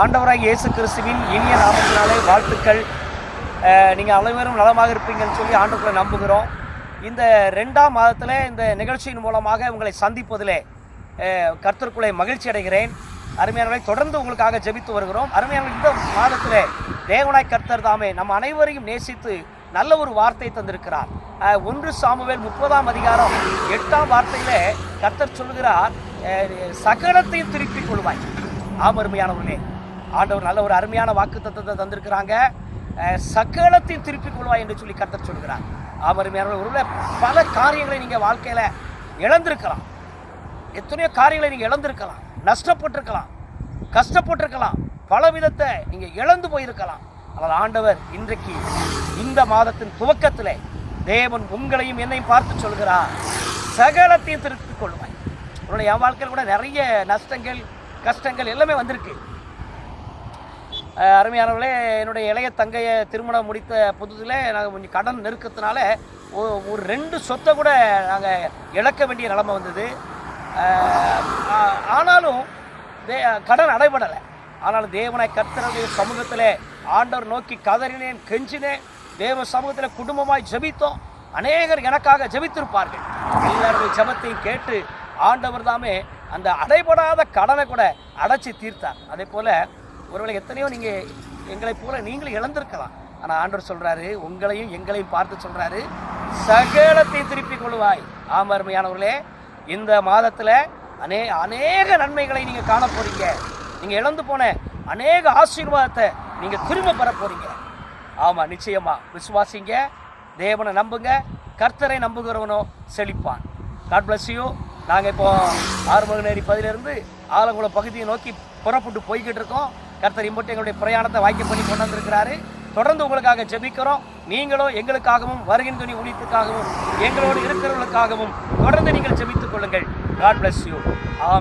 ஆண்டவராக இயேசு கிறிஸ்துவின் இனிய நாமத்தினாலே வாழ்த்துக்கள். நீங்கள் அனைவரும் நலமாக இருப்பீங்கன்னு சொல்லி ஆண்டுக்குள்ளே நம்புகிறோம். இந்த ரெண்டாம் மாதத்தில் இந்த நிகழ்ச்சியின் மூலமாக உங்களை சந்திப்பதிலே கர்த்தருக்குள்ளே மகிழ்ச்சி அடைகிறேன். அருமையானவர்களை தொடர்ந்து உங்களுக்காக ஜெபித்து வருகிறோம். அருமையான இந்த மாதத்தில் தேவனாய் கர்த்தர் தாமே நம்ம அனைவரையும் நேசித்து நல்ல ஒரு வார்த்தை தந்திருக்கிறார். ஒன்று சாமுவேல் முப்பதாம் அதிகாரம் எட்டாம் வார்த்தையில் கர்த்தர் சொல்லுகிறார் சகலத்தையும் திருப்பிக் கொள்வாய். ஆமருமையானவர்களே ஆண்டவர் நல்ல ஒரு அருமையான வாக்கு தத்தத்தை தந்திருக்கிறாங்க. சகலத்தையும் திருப்பிக் கொள்வாய் என்று சொல்லி கத்த சொல்கிறார். ஆம் ஒரு பல காரியங்களை நீங்கள் வாழ்க்கையில் இழந்திருக்கலாம். எத்தனையோ காரியங்களை நீங்கள் இழந்திருக்கலாம். நஷ்டப்பட்டிருக்கலாம். கஷ்டப்பட்டிருக்கலாம். பல விதத்தை நீங்கள் இழந்து போயிருக்கலாம். ஆனால் ஆண்டவர் இன்றைக்கு இந்த மாதத்தின் துவக்கத்தில் தேவன் உங்களையும் என்னையும் பார்த்து சொல்கிறார். சகலத்தையும் திருப்பிக் கொள்வாய். உன்னுடைய என் வாழ்க்கையில் கூட நிறைய நஷ்டங்கள் கஷ்டங்கள் எல்லாமே வந்திருக்கு. அருமையானவர்களே என்னுடைய இளைய தங்கையை திருமணம் முடித்த புதுதில் நாங்கள் கொஞ்சம் கடன் நெருக்கத்தினால ஒ- ஒரு ரெண்டு சொத்தை கூட நாங்கள் இழக்க வேண்டிய நிலமை வந்தது. ஆனாலும் தே கடன் அடைபடலை. ஆனாலும் தேவனை கர்த்தருடைய சமூகத்தில் ஆண்டவர் நோக்கி கதறினேன் கெஞ்சினேன். தேவ சமூகத்தில் குடும்பமாய் ஜெபித்தோம். அநேகர் எனக்காக ஜெபித்திருப்பார்கள். எல்லாருடைய ஜெபத்தையும் கேட்டு ஆண்டவர் தாமே அந்த அடைபடாத கடனை கூட அடைச்சி தீர்த்தார். அதே போல் ஒருவேளை எத்தனையோ நீங்கள் எங்களைப் போல நீங்களும் இழந்திருக்கலாம். ஆனால் ஆண்டவர் சொல்கிறாரு உங்களையும் எங்களையும் பார்த்து சொல்கிறாரு சகலத்தை திருப்பிக் கொள்வாய் ஆம் அருமையானவர்களே இந்த மாதத்தில் அநே அநேக நன்மைகளை நீங்கள் காண போகிறீங்க நீங்கள் இழந்து போன அநேக ஆசீர்வாதத்தை நீங்கள் திரும்ப பெற போகிறீங்க ஆமாம் நிச்சயமா. விசுவாசிங்க தேவனை நம்புங்க கர்த்தரை நம்புகிறவனோ செழிப்பான். காட் bless யூ நாங்கள் இப்போ ஆறுமுகநேரி பதிலிருந்து ஆலங்குளம் பகுதியை நோக்கி புறப்பட்டு போய்கிட்டு இருக்கோம். கர்த்தர் இம்பட்டு எங்களுடைய பிரயாணத்தை வாய்க்க பண்ணி கொண்டு வந்திருக்கிறாரு தொடர்ந்து உங்களுக்காக ஜெபிக்கிறோம். நீங்களும் எங்களுக்காகவும் வருகின்ற துணி ஊழியத்துக்காகவும் எங்களோடு இருக்கிறவர்களுக்காகவும் தொடர்ந்து நீங்கள் ஜெபித்துக் கொள்ளுங்கள். காட் பிளஸ் யூ ஆம்